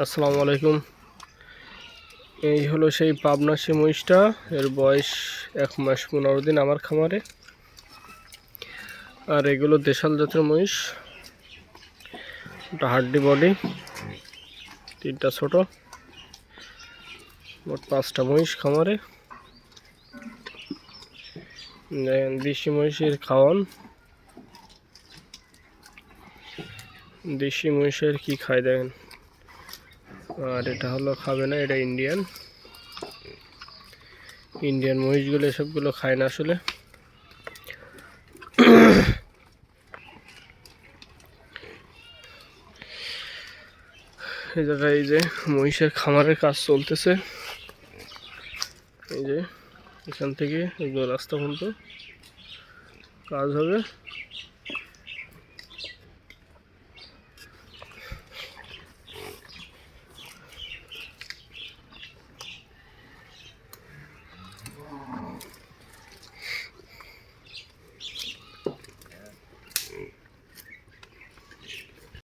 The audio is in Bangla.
আসসালামু আলাইকুম। এই হলো সেই পাবনা সে মহিষটা। এর বয়স এক মাস পনেরো দিন আমার খামারে। আর এগুলো দেশাল জাতের মহিষ। ওটা হাড্ডি বডি। তিনটা ছোট। মোট পাঁচটা মহিষ খামারে। দেশি মহিষের খাওয়ান। দেশি মহিষের কি খায় দেখেন। আর এটা হলো খাবে না, এটা ইন্ডিয়ান ইন্ডিয়ান মহিষগুলো এসবগুলো খায় না আসলে। এই জায়গায় এই যে মহিষের খামারের কাজ চলতেছে। এই যে এখান থেকে রাস্তা পর্যন্ত কাজ হবে।